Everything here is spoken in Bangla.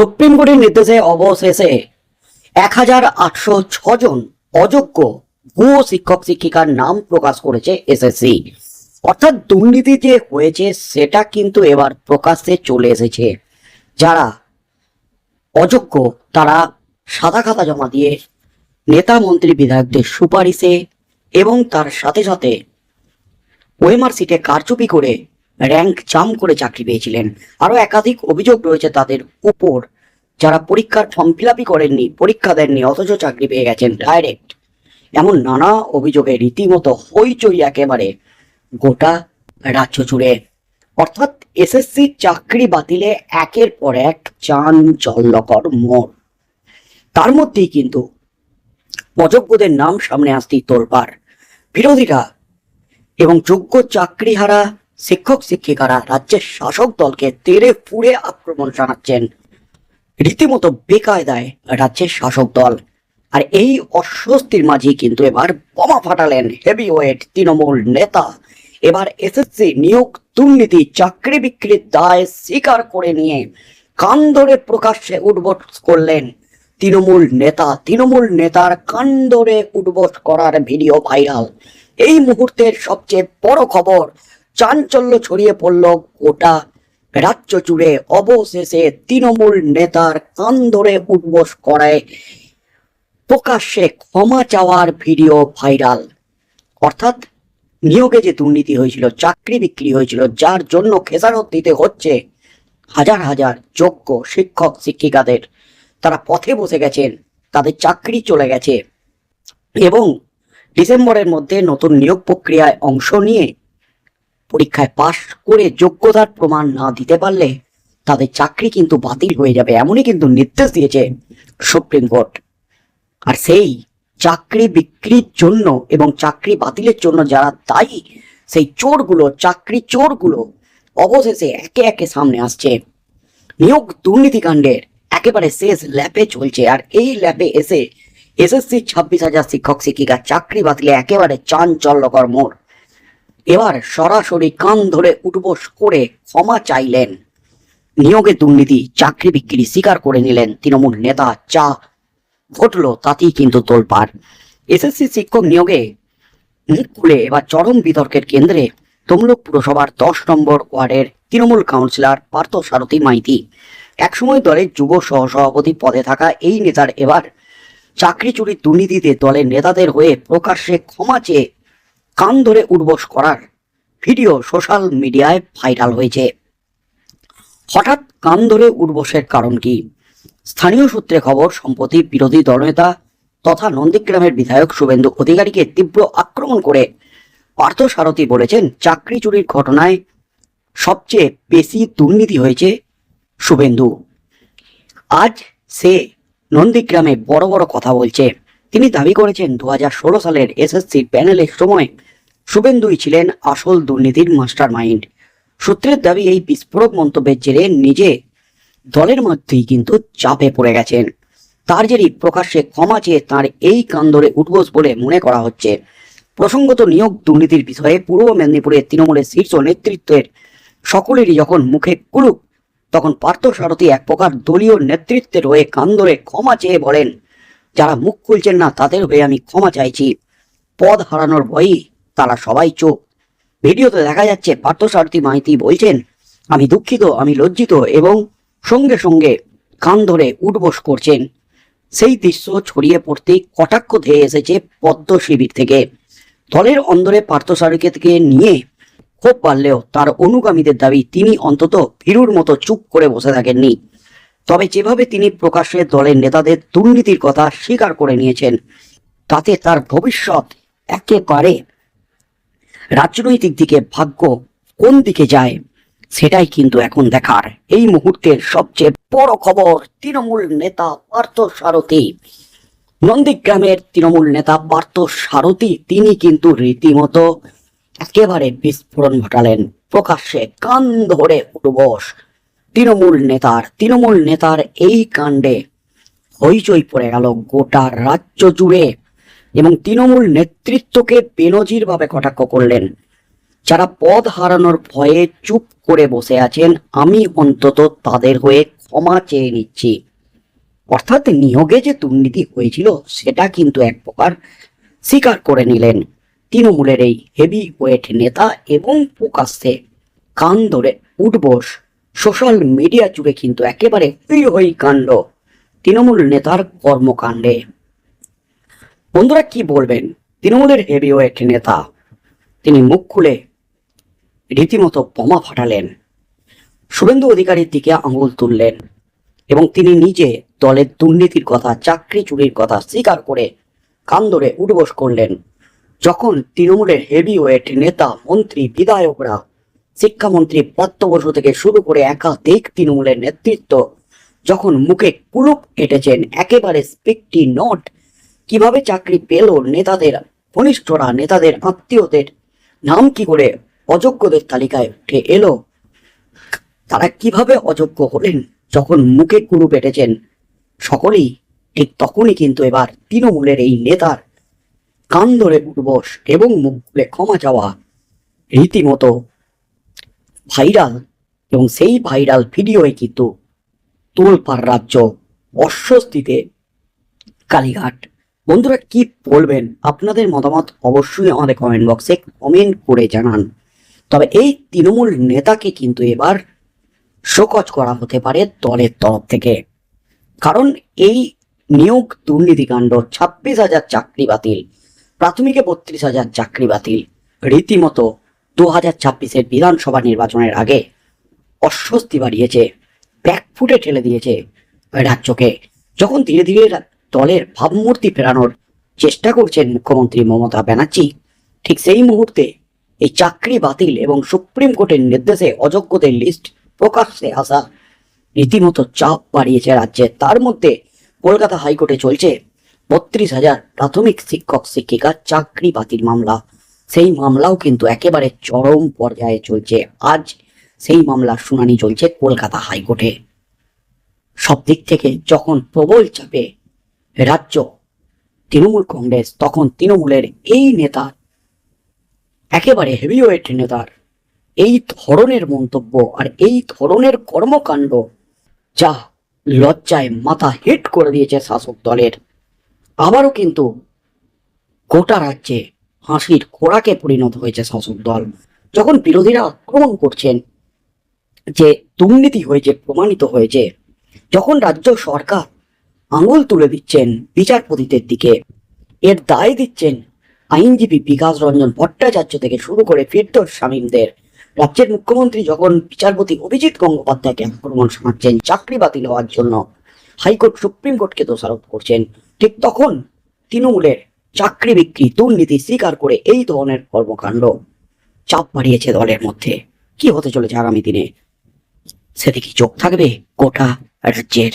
সুপ্রিম কোর্টের নির্দেশে অবশেষে এক হাজার আটশো ছজন অযোগ্য ভুয়ো শিক্ষক শিক্ষিকার নাম প্রকাশ করেছে এসএসসি। অর্থাৎ দুর্নীতি যে হয়েছে, সেটা কিন্তু এবার প্রকাশ্যে চলে এসেছে। যারা অযোগ্য, তারা সাদা খাতা জমা দিয়ে নেতা, মন্ত্রী, বিধায়কদের সুপারিশে এবং তার সাথে সাথে ওয়েমার সিটে কারচুপি করে র্যাঙ্ক জাম করে চাকরি পেয়েছিলেন। আরও একাধিক অভিযোগ রয়েছে তাদের উপর। যারা পরীক্ষার ফর্ম ফিল আপই করেননি, পরীক্ষা দেননি, অথচ চাকরি পেয়ে গেছেন ডাইরেক্ট এমন নানা অভিযোগে রীতিমতো হইচই একেবারে গোটা রাজ্য জুড়ে। অর্থাৎ এসএসসি চাকরি বাতিলে একের পর এক চান জল্লকর মোড়। তার মধ্যেই কিন্তু অযোগ্যদের নাম সামনে আসতেই তোলপাড়। বিরোধীরা এবং যোগ্য চাকরিহারা শিক্ষক, শিক্ষিকারা রাজ্যের শাসক দলকে তেড়ে ফুড়ে আক্রমণ জানাচ্ছেন। রীতিমতো বেকায়দায় রাজ্যের শাসক দল। আর এই অস্বস্তির মাঝেই কিন্তু এবার বোমা ফাটালেন হেভি ওয়েট তৃণমূল নেতা। এবার এসএসসি নিয়োগ দুর্নীতি, চাকরি বিক্রির দায় স্বীকার করে নিয়ে কান ধরে প্রকাশ্যে উদ্বোস করলেন তৃণমূল নেতা। তৃণমূল নেতার কান ধরে উদ্বোস করার ভিডিও ভাইরাল। এই মুহূর্তের সবচেয়ে বড় খবর চাঞ্চল্য ছড়িয়ে পড়ল গোটা রাজ্য জুড়ে। অবশেষে তৃণমূল নেতার কান ধরে উদ্বোস করায় প্রকাশ্যে ক্ষমা চাওয়ার ভিডিও ভাইরাল। অর্থাৎ নিয়োগে যে দুর্নীতি হয়েছিল, চাকরি বিক্রি হয়েছিল, যার জন্য খেসারত দিতে হচ্ছে হাজার হাজার যোগ্য শিক্ষক, শিক্ষিকাদের। তারা পথে বসে গেছেন, তাদের চাকরি চলে গেছে। এবং ডিসেম্বরের মধ্যে নতুন নিয়োগ প্রক্রিয়ায় অংশ নিয়ে পরীক্ষায় পাশ করে যোগ্যতার প্রমাণ না দিতে পারলে তাদের চাকরি কিন্তু বাতিল হয়ে যাবে, এমনই কিন্তু নির্দেশ দিয়েছে সুপ্রিম কোর্ট। আর সেই চাকরি বিক্রির জন্য এবং চাকরি বাতিলের জন্য যারা দায়ী, সেই চোরগুলো, চাকরি চোরগুলো অবশেষে একে একে সামনে আসছে। নিয়োগ দুর্নীতিকাণ্ডের একেবারে শেষ ল্যাপে চলছে, আর এই ল্যাপে এসে এসএসসি ছাব্বিশ হাজার শিক্ষক, শিক্ষিকা, চাকরি বাতিলে একেবারে চাঞ্চল্যকর মোড়। এবার সরাসরি কান ধরে উঠবোস করে ক্ষমা চাইলেন। নিয়োগে দুর্নীতি, চাকরি বিক্রি স্বীকার করে নিলেন তৃণমূল নেতা চা। ঘটলো তাতেই কিন্তু তোলপাড়। এসএসসি শিক্ষক নিয়োগে মুখ খুলে এবার চরম বিতর্কের কেন্দ্রে তমলুক পুরসভার দশ নম্বর ওয়ার্ডের তৃণমূল কাউন্সিলর পার্থ সারথী মাইতি। একসময় দলের যুব সহসভাপতি পদে থাকা এই নেতার এবার চাকরি চুরির দুর্নীতিতে দলের নেতাদের হয়ে প্রকাশ্যে ক্ষমা চেয়ে কান ধরে উঠবোস করার ভিডিও সোশ্যাল মিডিয়ায় ভাইরাল হয়েছে। হঠাৎ কান ধরে উঠবোসের কারণ কি? স্থানীয় সূত্রে খবর, সম্প্রতি বিরোধী দলনেতা তথা নন্দীগ্রামের বিধায়ক শুভেন্দু অধিকারীকে তীব্র আক্রমণ করে পার্থ সারথী বলেছেন, চাকরি চুরির ঘটনায় সবচেয়ে বেশি দুর্নীতি হয়েছে শুভেন্দু। আজ সে নন্দীগ্রামে বড় বড় কথা বলছে। তিনি দাবি করেছেন দু হাজার ষোলো সালের এসএসসি প্যানেলের সময় শুভেন্দুই ছিলেন আসল দুর্নীতির মাস্টার মাইন্ড সূত্রের দাবি, এই বিস্ফোরক মন্তব্যের জেরে নিজে দলের মধ্যেই কিন্তু চাপে পড়ে গেছেন। তার জেরই প্রকাশ্যে ক্ষমা চেয়ে তার এই কান্দরে উঠবোস বলে মনে করা হচ্ছে। প্রসঙ্গত নিয়োগ দুর্নীতির বিষয়ে পূর্ব মেদিনীপুরের তৃণমূলের শীর্ষ নেতৃত্বের সকলেরই যখন মুখে কুলুপ, তখন পার্থ সারথী এক প্রকার দলীয় নেতৃত্বের হয়ে কান্দরে ক্ষমা চেয়ে বলেন যারা মুখ খুলছেন না, তাদের হয়ে আমি ক্ষমা চাইছি। পদ হারানোর ভয়েই তারা সবাই চোখ। ভিডিওতে দেখা যাচ্ছে, পার্থসারথী মাইতি বলছেন, আমি দুঃখিত, আমি লজ্জিত এবং সঙ্গে সঙ্গে কান ধরে উঠবোস করছেন। সেই দৃশ্য ছড়িয়ে পড়তেই কটাক্ষ ধেয়ে এসেছে পদ্ম শিবির থেকে। দলের অন্দরে পার্থসারথীকে নিয়ে ক্ষোভ বাড়লেও তার অনুগামীদের দাবি, তিনি অন্তত ভীরুর মতো চুপ করে বসে থাকেননি। তবে যেভাবে তিনি প্রকাশ্যে দলের নেতাদের দুর্নীতির কথা স্বীকার করে নিয়েছেন, তাতে তার ভবিষ্যৎ একেবারে রাজনৈতিক দিকে ভাগ্য কোন দিকে যায়, সেটাই কিন্তু এখন দেখার। এই মুহূর্তের সবচেয়ে বড় খবর তৃণমূল নেতা পার্থ সারথী। নন্দীগ্রামের তৃণমূল নেতা পার্থ সারথী, তিনি কিন্তু রীতিমতো একেবারে বিস্ফোরণ ঘটালেন। প্রকাশ্যে কান ধরে উঠবস। তৃণমূল নেতার তৃণমূল নেতার এই কাণ্ডে হইচই পড়ে গেল গোটা রাজ্য জুড়ে এবং তৃণমূল নেতৃত্বকে বেনজির ভাবে কটাক্ষ করলেন। যারা পদ হারানোর ভয়ে চুপ করে বসে আছেন, আমি অন্তত তাদের হয়ে ক্ষমা চেয়ে নিচ্ছি। অর্থাৎ নিয়োগে যে দুর্নীতি হয়েছিল, সেটা কিন্তু এক প্রকার স্বীকার করে নিলেন তৃণমূলের এই হেভি ওয়েট নেতা এবং প্রকাশ্যে কান ধরে উঠবোস সোশ্যাল মিডিয়া জুড়ে কিন্তু একেবারে হই কাণ্ড। তৃণমূল নেতার কর্মকাণ্ডে। বন্ধুরা, কি বলবেন? তৃণমূলের হেভি ওয়েট নেতা। তিনি মুখ খুলে রীতিমতো বোমা ফাটালেন। শুভেন্দু অধিকারীর দিকে আঙুল তুললেন এবং তিনি নিজে দলের দুর্নীতির কথা, চাকরি চুরির কথা স্বীকার করে কান ধরে উঠবোস করলেন। যখন তৃণমূলের হেভিওয়েট নেতা, মন্ত্রী, বিধায়করা শিক্ষামন্ত্রী প্রাপ্ত বসু থেকে শুরু করে একাধিক তৃণমূলের নেতৃত্ব যখন মুখে কুলুপ কেটেছেন, একেবারে স্পিকটি নট। কীভাবে চাকরি পেল নেতাদের, ঘনিষ্ঠরা নেতাদের, আত্মীয়দের? নাম কি করে অযোগ্যদের তালিকায় উঠে এলো? তারা কীভাবে অযোগ্য হলেন যখন মুখে কুলু পেটেছেন সকলেই ঠিক তখনই কিন্তু এবার তৃণমূলের এই নেতার কান ধরে উঠবস এবং মুখ খুলে ক্ষমা চাওয়া। রীতিমতো ভাইরাল এবং সেই ভাইরাল ভিডিওয়ে কিন্তু তোলপাড় রাজ্য অস্বস্তিতে কালীঘাট। বন্ধুরা, কি বলবেন? আপনাদের মতামত অবশ্যই আমাদের কমেন্ট বক্সে কমেন্ট করে জানান। তবে এই তৃণমূল নেতাকে কিন্তু এবার শোকজ করা হতে পারে দলের তরফ থেকে। কারণ এই নিয়োগ দুর্নীতিকাণ্ড, ছাব্বিশ হাজার চাকরি বাতিল, প্রাথমিকে বত্রিশ হাজার চাকরি বাতিল, রীতিমতো দু হাজার ছাব্বিশের বিধানসভা নির্বাচনের আগে অস্বস্তি বাড়িয়েছে ব্যাকফুটে ঠেলে দিয়েছে রাজ্যকে। যখন ধীরে ধীরে দলের ভাবমূর্তি ফেরানোর চেষ্টা করছেন মুখ্যমন্ত্রী মমতা ব্যানার্জি, ঠিক সেই মুহূর্তে এই চাকরি বাতিল এবং সুপ্রিম কোর্টের নির্দেশে অযোগ্যদের লিস্ট প্রকাশ্যে আসা রীতিমতো চাপ বাড়িয়েছে রাজ্যে। তার মধ্যে কলকাতা হাইকোর্টে চলছে বত্রিশ হাজার প্রাথমিক শিক্ষক শিক্ষিকার চাকরি বাতিল মামলা। সেই মামলাও কিন্তু একেবারে চরম পর্যায়ে চলছে। আজ সেই মামলার শুনানি চলছে কলকাতা হাইকোর্টে। সব দিক থেকে যখন প্রবল চাপে রাজ্য, তৃণমূল কংগ্রেস, তখন তৃণমূলের এই নেতা, একেবারে হেভিওয়েট নেতার এই ধরনের মন্তব্য আর এই ধরনের কর্মকাণ্ড যা লজ্জায় মাথা হিট করে দিয়েছে শাসক দলের, আবারও কিন্তু গোটা রাজ্যে হাসির খোরাকে পরিণত হয়েছে শাসক দল। যখন বিরোধীরা আক্রমণ করছেন, যে দুর্নীতি হয়েছে, প্রমাণিত হয়েছে, যখন রাজ্য সরকার আঙুল তুলে দিচ্ছেন বিচারপতিদের দিকে, এর দায় দিচ্ছেন আইনজীবী বিকাশ রঞ্জন ভট্টাচার্য থেকে শুরু করে ফিরদোস শামীমদের। রাজ্যের মুখ্যমন্ত্রী যখন বিচারপতি অভিজিৎ গঙ্গোপাধ্যায়কে আক্রমণ শোনাচ্ছেন চাকরি বাতিল হওয়ার জন্য হাইকোর্ট সুপ্রিম কোর্টকে দোষারোপ করছেন, ঠিক তখন তৃণমূলের চাকরি বিক্রি, দুর্নীতি স্বীকার করে এই ধরনের কর্মকাণ্ড চাপ বাড়িয়েছে দলের মধ্যে। কি হতে চলেছে আগামী দিনে? সেদিকে চোখ থাকবে গোটা রাজ্যের